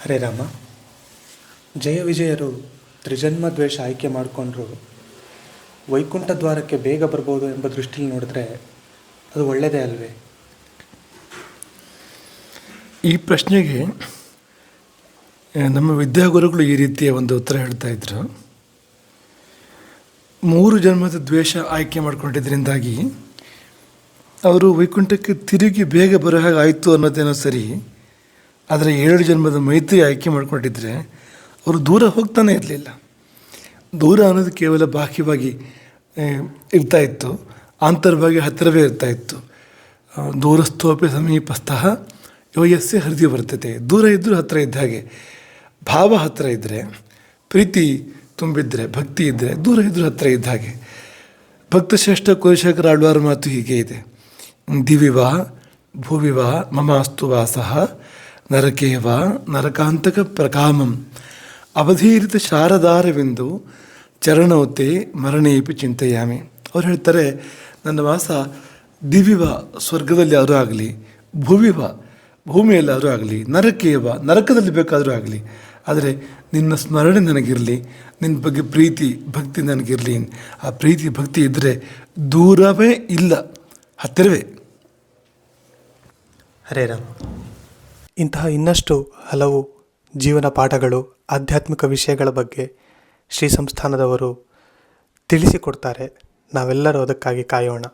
ಹರೇ ರಾಮ. ಜಯ ವಿಜಯರು ತ್ರಿಜನ್ಮ ದ್ವೇಷ ಆಯ್ಕೆ ಮಾಡಿಕೊಂಡ್ರು. ವೈಕುಂಠ ದ್ವಾರಕ್ಕೆ ಬೇಗ ಬರ್ಬೋದು ಎಂಬ ದೃಷ್ಟಿಯಲ್ಲಿ ನೋಡಿದ್ರೆ ಅದು ಒಳ್ಳೆಯದೇ ಅಲ್ವೇ? ಈ ಪ್ರಶ್ನೆಗೆ ನಮ್ಮ ವಿದ್ಯಾಗುರುಗಳು ಈ ರೀತಿಯ ಒಂದು ಉತ್ತರ ಹೇಳ್ತಾ ಇದ್ರು. ಮೂರು ಜನ್ಮದ ದ್ವೇಷ ಆಯ್ಕೆ ಮಾಡಿಕೊಂಡಿದ್ದರಿಂದಾಗಿ ಅವರು ವೈಕುಂಠಕ್ಕೆ ತಿರುಗಿ ಬೇಗ ಬರೋ ಹಾಗೆ ಆಯಿತು ಅನ್ನೋದೇನೋ ಸರಿ ಆದರೆ ಏಳು ಜನ್ಮದ ಮೈತ್ರಿ ಆಯ್ಕೆ ಮಾಡಿಕೊಂಡಿದ್ರೆ ಅವರು ದೂರ ಹೋಗ್ತಾನೆ ಇರಲಿಲ್ಲ. ದೂರ ಅನ್ನೋದು ಕೇವಲ ಬಾಹ್ಯವಾಗಿ ಇರ್ತಾ ಇತ್ತು. ಆಂತರವಾಗಿ ಹತ್ತಿರವೇ ಇರ್ತಾ ಇತ್ತು. ದೂರಸ್ಥೋಪಿ ಸಮೀಪಸ್ಥಃ ಯೋಯಸ್ಸೆ ಹೃದಯ ಬರ್ತದೆ. ದೂರ ಇದ್ದರೂ ಹತ್ತಿರ ಇದ್ದ ಹಾಗೆ. ಭಾವ ಹತ್ತಿರ ಇದ್ದರೆ ಪ್ರೀತಿ ತುಂಬಿದ್ರೆ, ಭಕ್ತಿ ಇದ್ದರೆ ದೂರ ಇದ್ದರೂ ಹತ್ತಿರ ಇದ್ದ ಹಾಗೆ. ಭಕ್ತಶ್ರೇಷ್ಠ ಕುಲಶೇಖರ ಆಳ್ವಾರ ಮಾತು ಹೀಗೆ ಇದೆ. ದಿವಿವಾ ಭೂವಿವಾ ಮಮ ಅಸ್ತು ವಾಸಃ ನರಕೇವ ನರಕಾಂತಕ ಪ್ರಕಾಮಂ. ಅವಧೀರಿತ ಶಾರದಾರವೆಂದು ಚರಣೋತೆ ಮರಣೇಪಿ ಚಿಂತೆಯಾಮಿ. ಅವ್ರು ಹೇಳ್ತಾರೆ, ನನ್ನ ವಾಸ ದಿವಿವ ಸ್ವರ್ಗದಲ್ಲಿ ಆದರೂ ಆಗಲಿ, ಭುವಿವ ಭೂಮಿಯಲ್ಲಾದರೂ ಆಗಲಿ, ನರಕೇವ ನರಕದಲ್ಲಿ ಬೇಕಾದರೂ ಆಗಲಿ, ಆದರೆ ನಿನ್ನ ಸ್ಮರಣೆ ನನಗಿರಲಿ, ನಿನ್ನ ಬಗ್ಗೆ ಪ್ರೀತಿ, ಭಕ್ತಿ ನನಗಿರಲಿ. ಆ ಪ್ರೀತಿ, ಭಕ್ತಿ ಇದ್ದರೆ ದೂರವೇ ಇಲ್ಲ, ಹತ್ತಿರವೇ. ಹರೇ ರಾಮ. ಇಂತಹ ಇನ್ನಷ್ಟು ಹಲವು ಜೀವನ ಪಾಠಗಳು ಆಧ್ಯಾತ್ಮಿಕ ವಿಷಯಗಳ ಬಗ್ಗೆ ಶ್ರೀ ಸಂಸ್ಥಾನದವರು ತಿಳಿಸಿಕೊಡ್ತಾರೆ. ನಾವೆಲ್ಲರೂ ಅದಕ್ಕಾಗಿ ಕಾಯೋಣ.